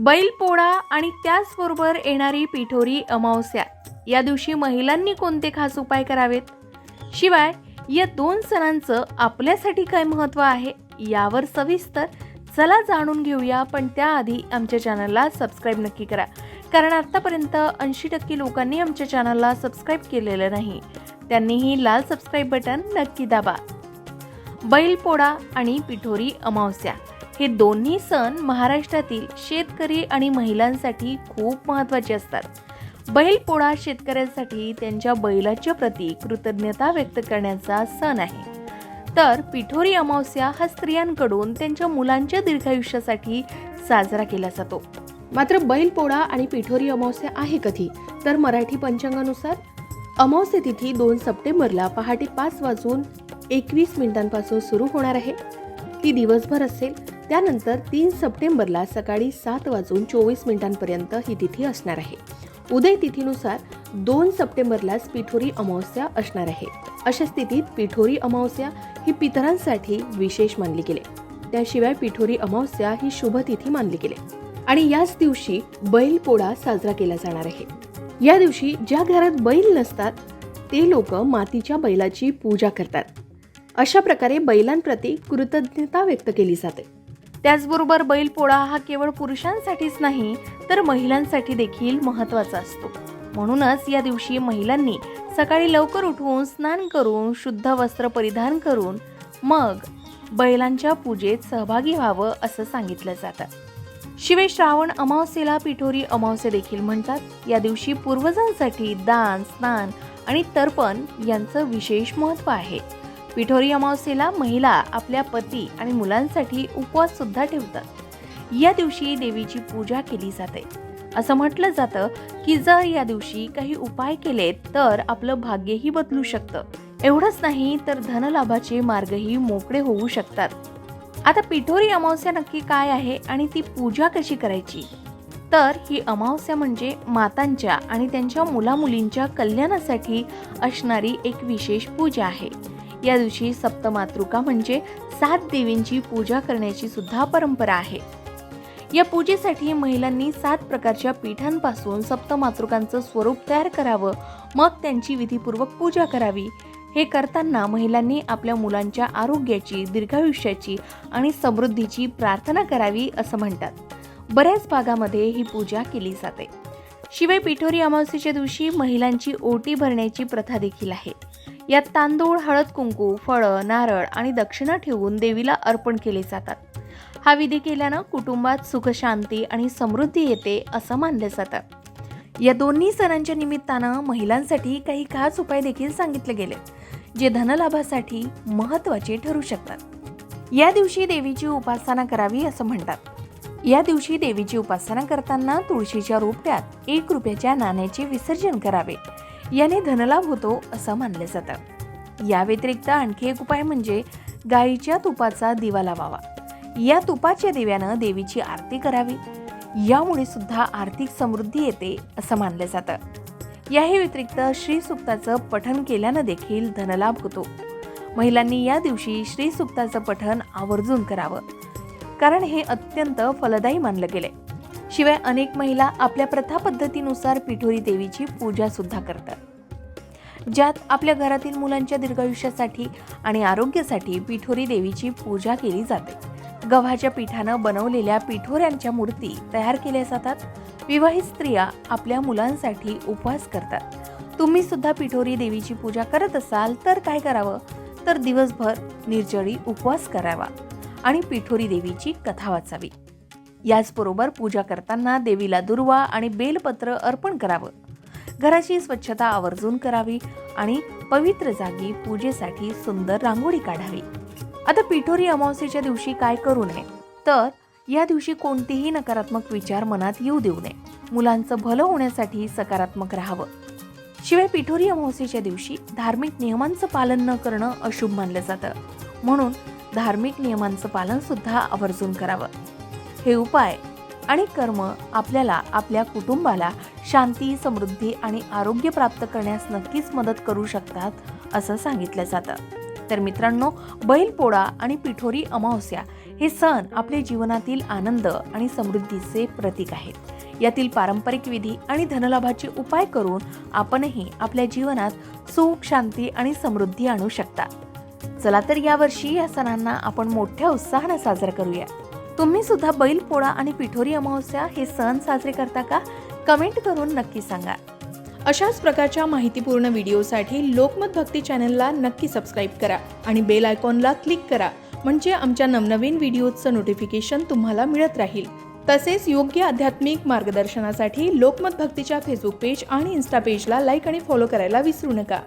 बैलपोळा आणि त्याचबरोबर येणारी पिठोरी अमावस्या. या दिवशी महिलांनी कोणते खास उपाय करावेत? शिवाय या दोन सणांचं आपल्यासाठी काय महत्त्व आहे यावर सविस्तर चला जाणून घेऊया. पण त्याआधी आमच्या चॅनलला सबस्क्राईब नक्की करा. कारण आत्तापर्यंत ऐंशी टक्के लोकांनी आमच्या चॅनलला सबस्क्राईब केलेलं नाही. त्यांनीही लाल सबस्क्राईब बटन नक्की दाबा. बैलपोळा आणि पिठोरी अमावस्या. हे दोन्ही सण महाराष्ट्रातील शेतकरी आणि महिलांसाठी खूप महत्त्वाचे असतात. बैलपोळा शेतकऱ्यांसाठी त्यांच्या बैलाच्या प्रती कृतज्ञता व्यक्त करण्याचा सण आहे. तर पिठोरी अमावस्या हा स्त्रियांकडून त्यांच्या मुलांच्या दीर्घायुष्यासाठी साजरा केला जातो. मात्र बैलपोळा आणि पिठोरी अमावस्या आहे कधी? तर मराठी पंचांगानुसार अमावस्या तिथी दोन सप्टेंबरला पहाटे पाच वाजून एकवीस मिनिटांपासून सुरू होणार आहे. ती दिवसभर असेल. त्यानंतर तीन सप्टेंबरला सकाळी सात वाजून चोवीस मिनिटांपर्यंत ही तिथी असणार आहे. उदय तिथीनुसार दोन सप्टेंबरलाच पिठोरी अमावस्या असणार आहे. अशा स्थितीत पिठोरी अमावस्या ही पितरांसाठी विशेष मानली गेले. त्याशिवाय पिठोरी अमावस्या ही शुभ तिथी मानली गेली. आणि याच दिवशी बैल पोळा साजरा केला जाणार आहे. या दिवशी ज्या घरात बैल नसतात ते लोक मातीच्या बैलाची पूजा करतात. अशा प्रकारे बैलांप्रती कृतज्ञता व्यक्त केली जाते. त्याचबरोबर बैलपोळा हा केवळ पुरुषांसाठीच नाही तर महिलांसाठी देखील महत्त्वाचा असतो. म्हणूनच या दिवशी महिलांनी सकाळी लवकर उठून स्नान करून शुद्ध वस्त्र परिधान करून मग बैलांच्या पूजेत सहभागी व्हावं असं सांगितलं जातं. शिवे श्रावण अमावस्येला पिठोरी अमावस्या देखील म्हणतात. या दिवशी पूर्वजांसाठी दान स्नान आणि तर्पण यांचं विशेष महत्त्व आहे. पिठोरी अमावस्येला महिला आपल्या पती आणि मुलांसाठी उपवास सुद्धा ठेवतात. या दिवशी देवीची पूजा केली जाते. असं म्हटलं जातं की जर या दिवशी काही उपाय केले तर आपलं भाग्यही बदलू शकतं. एवढंच नाही तर धनलाभाचे मार्गही मोकळे होऊ शकतात. आता पिठोरी अमावस्या नक्की काय आहे आणि ती पूजा कशी करायची? तर ही अमावस्या म्हणजे मातांच्या आणि त्यांच्या मुलामुलींच्या कल्याणासाठी असणारी एक विशेष पूजा आहे. या दिवशी सप्तमातृका म्हणजे सात देवींची पूजा करण्याची सुद्धा परंपरा आहे. या पूजेसाठी महिलांनी सात प्रकारच्या पीठांपासून सप्तमातृकांचं स्वरूप तयार करावं मग त्यांची विधीपूर्वक पूजा करावी. हे करताना महिलांनी आपल्या मुलांच्या आरोग्याची दीर्घायुष्याची आणि समृद्धीची प्रार्थना करावी असं म्हणतात. बऱ्याच भागामध्ये ही पूजा केली जाते. शिवाय पिठोरी अमावस्येच्या दिवशी महिलांची ओटी भरण्याची प्रथा देखील आहे. यात तांदूळ हळद कुंकू फळं नारळ आणि दक्षिणा ठेवून देवीला अर्पण केले जातात. हा विधी केल्यानं कुटुंबात सुखशांती आणि समृद्धी येते असं मानलं जातं. या दोन्ही सणांच्या निमित्तानं महिलांसाठी काही खास उपाय देखील सांगितले गेले जे धनलाभासाठी महत्त्वाचे ठरू शकतात. या दिवशी देवीची उपासना करावी असं म्हणतात. या दिवशी देवीची उपासना करताना तुळशीच्या रोपट्यात एक रुपयाच्या नाण्याचे विसर्जन करावे. याने धनलाभ होतो असं मानलं जातं. या व्यतिरिक्त आणखी एक उपाय म्हणजे गाईच्या तुपाचा दिवा लावावा. या तुपाच्या दिव्यानं देवीची आरती करावी. यामुळे सुद्धा आर्थिक समृद्धी येते असं मानलं जातं. याही व्यतिरिक्त श्री सुक्ताचं पठण केल्यानं देखील धनलाभ होतो. महिलांनी या दिवशी श्री सुक्ताचं पठण आवर्जून करावं. कारण हे अत्यंत फलदायी मानलं गेले शिवाय अनेक महिला आपल्या प्रथा पद्धतीनुसार पिठोरी देवीची पूजा सुद्धा करतात. ज्यात आपल्या घरातील मुलांच्या दीर्घायुष्यासाठी आणि आरोग्यासाठी पिठोरी देवीची पूजा केली जाते. गव्हाच्या पिठानं बनवलेल्या पिठोऱ्यांच्या मूर्ती तयार केल्या जातात. विवाहित स्त्रिया आपल्या मुलांसाठी उपवास करतात. तुम्ही सुद्धा पिठोरी देवीची पूजा करत असाल तर काय करावं? तर दिवसभर निर्जळी उपवास करावा. आणि पिठोरी देवीची कथा वाचावी. याचबरोबर पूजा करताना देवीला दुर्वा आणि बेलपत्र अर्पण करावं. घराची स्वच्छता आवर्जून करावी आणि पवित्र जागी पूजेसाठी सुंदर रांगोळी काढावी. आता पिठोरी अमावस्येच्या दिवशी काय करू नये? तर या दिवशी कोणतेही नकारात्मक विचार मनात येऊ देऊ नये. मुलांचं भलं होण्यासाठी सकारात्मक राहावं. शिवाय पिठोरी अमावस्येच्या दिवशी धार्मिक नियमांचं पालन न करणं अशुभ मानलं जातं. म्हणून धार्मिक नियमांचं पालन सुद्धा आवर्जून करावं. हे उपाय आणि कर्म आपल्याला आपल्या कुटुंबाला शांती समृद्धी आणि आरोग्य प्राप्त करण्यास नक्कीच मदत करू शकतात असं सांगितलं जातं. तर मित्रांनो बैलपोळा आणि पिठोरी अमावस्या हे सण आपल्या जीवनातील आनंद आणि समृद्धीचे प्रतीक आहेत. यातील पारंपरिक विधी आणि धनलाभाचे उपाय करून आपणही आपल्या जीवनात सुख शांती आणि समृद्धी आणू शकता. चला तर यावर्षी या सणांना आपण मोठ्या उत्साहाने साजरा करूया. तुम्ही सुद्धा बैल पोळा आणि पिठोरी अमावस्या हे सण साजरे करता का? कमेंट करून नक्की सांगा. अशाच प्रकारच्या माहितीपूर्ण व्हिडिओसाठी लोकमत भक्ती चॅनलला नक्की सबस्क्राईब करा आणि बेल आयकॉनला क्लिक करा म्हणजे आमच्या नवनवीन व्हिडिओचं नोटिफिकेशन तुम्हाला मिळत राहील. तसेच योग्य आध्यात्मिक मार्गदर्शनासाठी लोकमत भक्तीच्या फेसबुक पेज आणि इन्स्टा पेजला लाईक आणि फॉलो करायला विसरू नका.